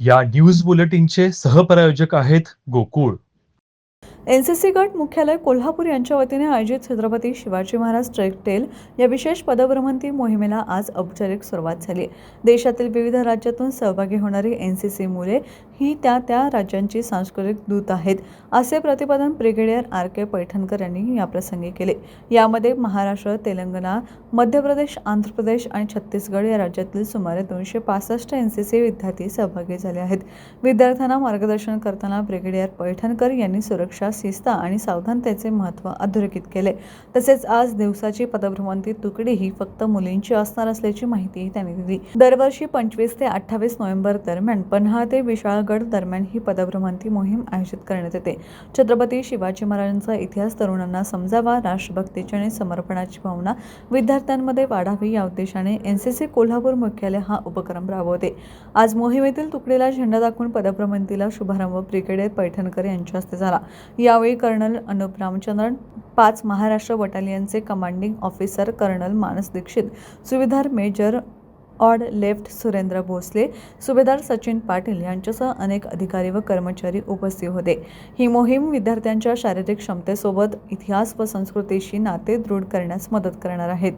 या न्यूज बुलेटिनचे सहप्रायोजक आहेत गोकुळ. एनसीसी गट मुख्यालय कोल्हापूर यांच्या वतीने आयोजित छत्रपती शिवाजी महाराज ट्रेकटेल या विशेष पदभ्रमंती मोहिमेला आज औपचारिक सुरुवात झाली. देशातील विविध राज्यातून सहभागी होणारी एनसीसी मुले ही त्या त्या राज्यांची सांस्कृतिक दूत आहेत असे प्रतिपादन ब्रिगेडियर आर के पैठणकर यांनी याप्रसंगी केले. यामध्ये महाराष्ट्र तेलंगणा मध्य प्रदेश आंध्र प्रदेश आणि छत्तीसगड या राज्यातील सुमारे दोनशे पासष्ट एन सी सी विद्यार्थी सहभागी झाले आहेत. विद्यार्थ्यांना मार्गदर्शन करताना ब्रिगेडियर पैठणकर यांनी सुरक्षा शिस्त आणि सावधानतेचे महत्त्व अधोरेखित केले. तसेच आज दिवसाची पदभ्रमंती तुकडी ही फक्त मुलींची असणार असल्याची माहितीही त्यांनी दिली. दरवर्षी पंचवीस ते अठ्ठावीस नोव्हेंबर दरम्यान पन्हा ते विशाळ विशाळगड दरम्यान ही पदभ्रमंती मोहीम आयोजित करण्यात येते. छत्रपती शिवाजी महाराजांचा इतिहास तरुणांना समजावा राष्ट्रभक्तीची आणि समर्पणाची भावना विद्यार्थ्यांमध्ये वाढावी या उद्देशाने एन सी सी कोल्हापूर मुख्यालय हा उपक्रम राबवते. आज मोहिमेतील तुकडीला झेंडा दाखवून पदभ्रमंतीला शुभारंभ ब्रिगेडियर पैठणकर यांच्या हस्ते झाला. यावेळी कर्नल अनुप रामचंद्रन पाच Maharashtra बटालियनचे commanding officer colonel Manas Dixit सुविधार मेजर ऑड लेफ्ट सुरेंद्र भोसले सुभेदार सचिन पाटील यांच्यासह अनेक अधिकारी व कर्मचारी उपस्थित होते. ही मोहीम विद्यार्थ्यांच्या शारीरिक क्षमतेसोबत इतिहास व संस्कृतीशी नाते दृढ करण्यास मदत करणार आहेत.